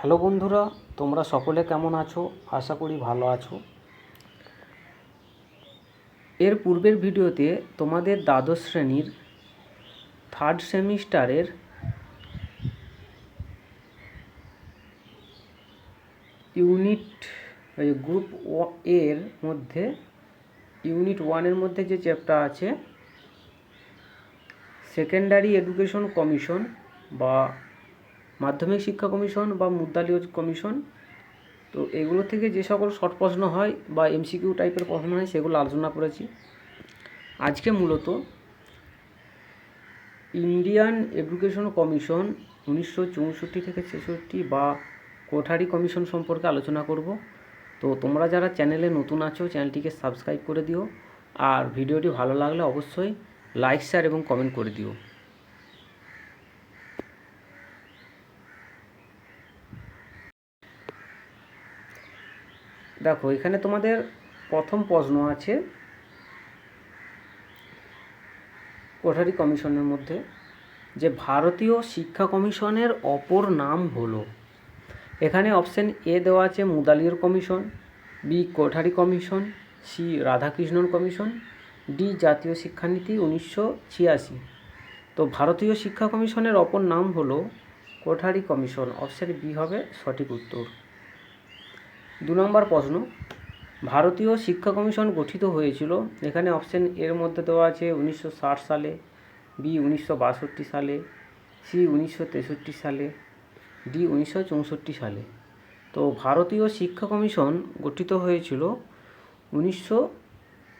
Hello বন্ধুরা, তোমরা সকলে কেমন আছো? আশা করি ভালো আছো। এর পূর্বের ভিডিওতে তোমাদের দ্বাদশ শ্রেণির থার্ড সেমিস্টারের ইউনিট গ্রুপ এর মধ্যে ইউনিট ওয়ানের মধ্যে যে চ্যাপ্টার আছে সেকেন্ডারি এডুকেশন কমিশন বা মাধ্যমিক শিক্ষা কমিশন বা মুদালীয় কমিশন। তো এগুলো থেকে যে সকল শর্ট প্রশ্ন হয় বা এমসিকিউ টাইপের প্রশ্ন হয়, সেগুলো আলোচনা করেছি। আজকে মূলত ইন্ডিয়ান এডুকেশন কমিশন উনিশশো চৌষট্টি থেকে ছেষট্টি বা কোঠারি কমিশন সম্পর্কে আলোচনা করব। তো তোমরা যারা চ্যানেলে নতুন আছো, চ্যানেলটিকে সাবস্ক্রাইব করে দিও। আর ভিডিওটি ভালো লাগলে অবশ্যই লাইক, শেয়ার এবং কমেন্ট করে দিও। দেখো, এখানে তোমাদের প্রথম প্রশ্ন আছে কোঠারি কমিশনের মধ্যে যে ভারতীয় শিক্ষা কমিশনের অপর নাম হলো। এখানে অপশন এ দেওয়া আছে Mudaliar commission, B Kothari commission, C Radhakrishnan commission, D জাতীয় শিক্ষানীতি উনিশশো ছিয়াশি। তো ভারতীয় শিক্ষা কমিশনের অপর নাম হলো কোঠারি কমিশন, অপশন বি হবে সঠিক উত্তর। দু নম্বর প্রশ্ন। ভারতীয় শিক্ষা কমিশন গঠিত হয়েছিল, এখানে অপশন এর মধ্যে দেওয়া আছে উনিশশো ষাট সালে বি উনিশশো বাষট্টি সালে সি উনিশশো তেষট্টি সালে ডি উনিশশো চৌষট্টি সালে। তো ভারতীয় শিক্ষা কমিশন গঠিত হয়েছিল উনিশশো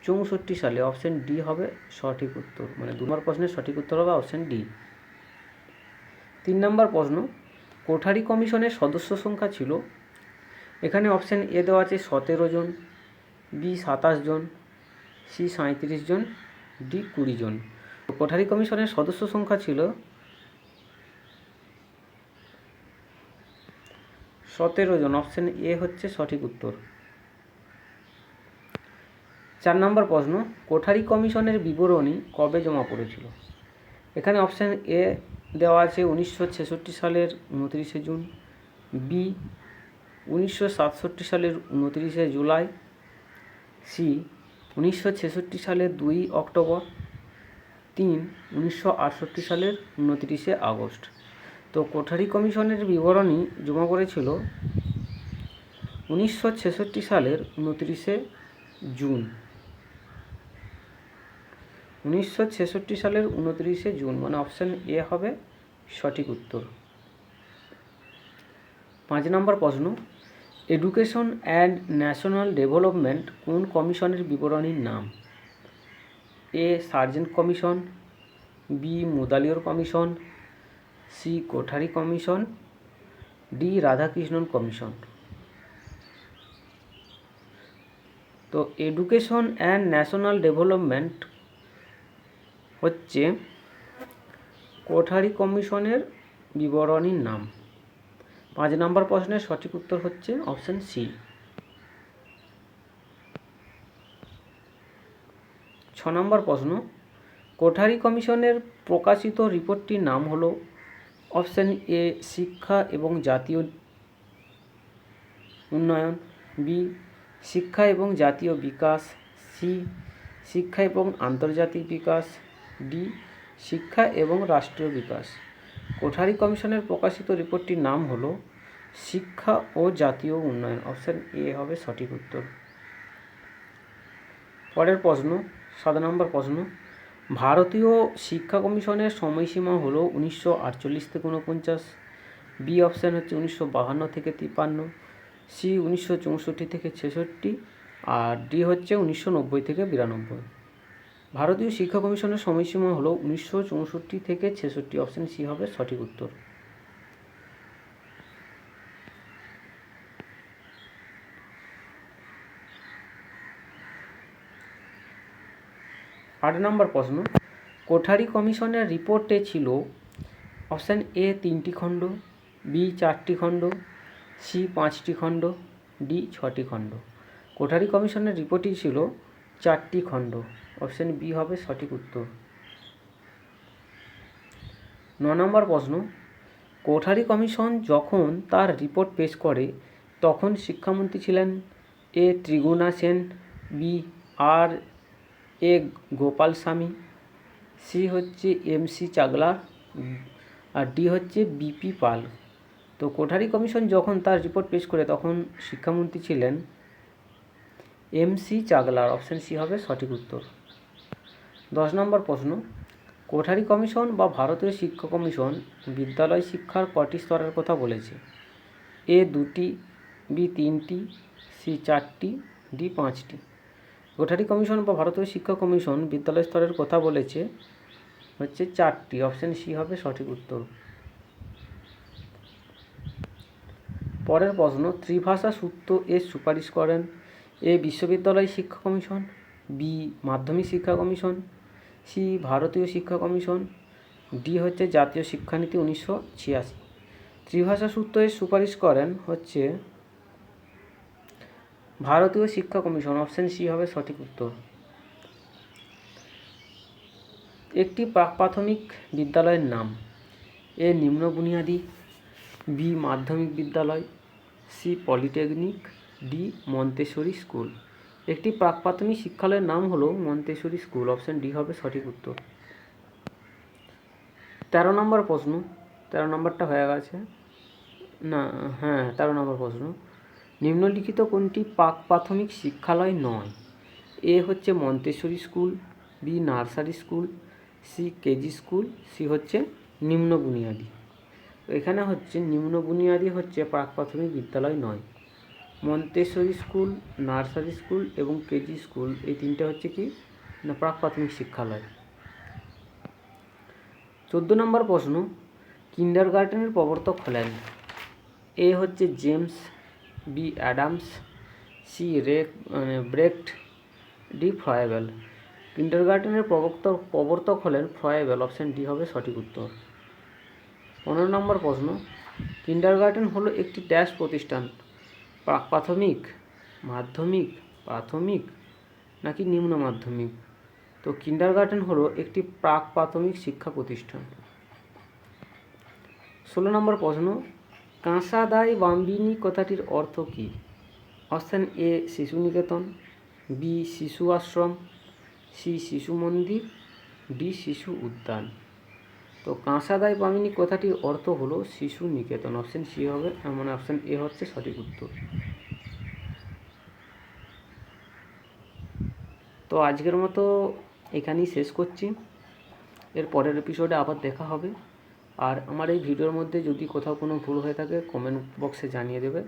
চৌষট্টি সালে। অপশন ডি হবে সঠিক উত্তর মানে দু নম্বর প্রশ্নের সঠিক উত্তর হবে অপশন ডি তিন নম্বর প্রশ্ন, কোঠারি কমিশনের সদস্য সংখ্যা ছিল এখানে অপশান এ দেওয়া আছে সতেরো জন বি সাতাশ জন সি সাঁত্রিশ জন ডি কুড়ি জন। কোঠারি কমিশনের সদস্য সংখ্যা ছিল সতেরো জন। অপশান এ হচ্ছে সঠিক উত্তর। চার নম্বর প্রশ্ন, কোঠারি কমিশনের বিবরণী কবে জমা পড়েছিল? এখানে অপশান এ দেওয়া আছে উনিশশো ছেষট্টি সালের উনত্রিশে জুন বি উনিশশো সাতষট্টি সালের উনত্রিশে জুলাই, সি, উনিশশো ছেষট্টি সালের দুই অক্টোবর, তিন, উনিশশো আটষট্টি সালের উনত্রিশে আগস্ট। তো কোঠারি কমিশনের বিবরণী জমা করেছিল উনিশশো ছেষট্টি সালের উনত্রিশে জুন। উনিশশো ছেষট্টি সালের উনত্রিশে জুন মানে অপশান এ হবে সঠিক উত্তর। পাঁচ নম্বর প্রশ্ন এডুকেশন অ্যান্ড ন্যাশনাল ডেভেলপমেন্ট কোন কমিশনের বিবরণীর নাম? A Sargent commission B Mudaliar commission C Kothari commission D Radhakrishnan commission তো এডুকেশন অ্যান্ড ন্যাশনাল ডেভেলপমেন্ট হচ্ছে কোঠারি কমিশনের বিবরণীর নাম। পাঁচ নম্বর প্রশ্নের সঠিক উত্তর হচ্ছে অপশান সি। ছ নম্বর প্রশ্ন, কোঠারি কমিশনের প্রকাশিত রিপোর্টটির নাম হলো অপশান এ, শিক্ষা এবং জাতীয় উন্নয়ন, বি, শিক্ষা এবং জাতীয় বিকাশ, সি, শিক্ষা এবং আন্তর্জাতিক বিকাশ, ডি, শিক্ষা এবং রাষ্ট্রীয় বিকাশ। কোঠারি কমিশনের প্রকাশিত রিপোর্টটির নাম হলো, শিক্ষা ও জাতীয় উন্নয়ন, অপশান এ হবে সঠিক উত্তর। পরের প্রশ্ন, সাত নম্বর প্রশ্ন, ভারতীয় শিক্ষা কমিশনের সময়সীমা হলো উনিশশো আটচল্লিশ থেকে উনপঞ্চাশ বি অপশান হচ্ছে উনিশশো বাহান্ন থেকে তিপ্পান্ন সি উনিশশো চৌষট্টি থেকে ছেষট্টি, আর ডি হচ্ছে উনিশশো নব্বই থেকে বিরানব্বই। ভারতীয় শিক্ষা কমিশনের সময়সীমা হলো উনিশশো চৌষট্টি থেকে ছেষট্টি। অপশান সি হবে সঠিক উত্তর। আট নম্বর প্রশ্ন। কোঠারি কমিশনের রিপোর্টে ছিল অপশান এ তিনটি খণ্ড বি চারটি খণ্ড সি পাঁচটি খণ্ড ডি ছটি খণ্ড। কোঠারি কমিশনের রিপোর্টই ছিল চারটি খণ্ড। অপশান বি হবে সঠিক উত্তর। ন নম্বর প্রশ্ন, কোঠারি কমিশন যখন তার রিপোর্ট পেশ করে, তখন শিক্ষামন্ত্রী ছিলেন A Triguna Sen, B R A Gopalaswami, C হচ্ছে এম সি চাগলা, আর ডি হচ্ছে বিপি পাল। তো কোঠারি কমিশন যখন তার রিপোর্ট পেশ করে, তখন শিক্ষামন্ত্রী ছিলেন এম সি চাগলার। অপশান সি হবে সঠিক উত্তর। দশ নম্বর প্রশ্ন, কোঠারি কমিশন বা ভারতীয় শিক্ষা কমিশন বিদ্যালয় শিক্ষার কটি স্তরের কথা বলেছে? এ দুটি, বি তিনটি, সি চারটি, ডি পাঁচটি। কোঠারি কমিশন বা ভারতীয় শিক্ষা কমিশন বিদ্যালয় স্তরের কথা বলেছে, হচ্ছে চারটি। অপশান সি হবে সঠিক উত্তর। পরের প্রশ্ন, ত্রিভাষা সূত্র এর সুপারিশ করেন? এ বিশ্ববিদ্যালয় শিক্ষা কমিশন, বি মাধ্যমিক শিক্ষা কমিশন সি ভারতীয় শিক্ষা কমিশন, ডি হচ্ছে জাতীয় শিক্ষানীতি উনিশশো ছিয়াশি। ত্রিভাষা সূত্র সুপারিশ করেন হচ্ছে ভারতীয় শিক্ষা কমিশন, অপশন সি হবে সঠিক উত্তর। একটি প্রাক প্রাথমিক বিদ্যালয়ের নাম, এ নিম্ন বুনিয়াদী, বি মাধ্যমিক বিদ্যালয়, C polytechnic, D Montessori school. একটি প্রাক প্রাথমিক শিক্ষালয়ের নাম হলো মন্তেশ্বরী স্কুল। অপশন ডি হবে সঠিক উত্তর। তেরো নম্বর প্রশ্ন। তেরো নম্বরটা হয়ে গেছে। না হ্যাঁ তেরো নম্বর প্রশ্ন। নিম্নলিখিত কোনটি প্রাক প্রাথমিক শিক্ষালয় নয়? এ হচ্ছে Montessori school, B nursery school, C KG school, C হচ্ছে নিম্ন বুনিয়াদী এখানে হচ্ছে নিম্ন বুনিয়াদী হচ্ছে প্রাক প্রাথমিক বিদ্যালয় নয়। মন্তেশ্বরী স্কুল, নার্সারি স্কুল এবং কেজি স্কুল। এই তিনটে হচ্ছে কি? না, প্রাক প্রাথমিক শিক্ষালয়। চোদ্দ নম্বর প্রশ্ন কিন্ডার গার্ডেনের প্রবর্তক হলেন এ হচ্ছে James B Adams, C rake মানে ব্রেকট ডি ফ্রয়েবেল। কিন্ডার গার্ডেনের প্রবর্তক প্রবর্তক হলেন ফ্রয়েবেল, অপশান ডি হবে সঠিক উত্তর। পনেরো নম্বর প্রশ্ন কিন্ডার গার্ডেন হলো একটি ড্যাশ প্রতিষ্ঠান। প্রাক প্রাথমিক, মাধ্যমিক, প্রাথমিক নাকি নিম্ন মাধ্যমিক? তো কিন্ডার গার্ডেন হলো একটি প্রাক প্রাথমিক শিক্ষা প্রতিষ্ঠান। ষোলো নম্বর প্রশ্ন, কাঁসাদাই বাম্বিনী কথাটির অর্থ কী? অপশান এ শিশু নিকেতন বি, শিশু আশ্রম, সি, শিশু মন্দির, ডি, শিশু উদ্যান। তো কাঁসাদাই বামিনী কথাটির অর্থ হলো শিশু নিকেতন। অপশান সি হবে মানে অপশান এ হচ্ছে সঠিক উত্তর। তো আজকের মতো এখানেই শেষ করছি। এর পরের এপিসোডে আবার দেখা হবে। আর আমার এই ভিডিওর মধ্যে যদি কোথাও কোনো ভুল হয়ে থাকে কমেন্ট বক্সে জানিয়ে দেবে।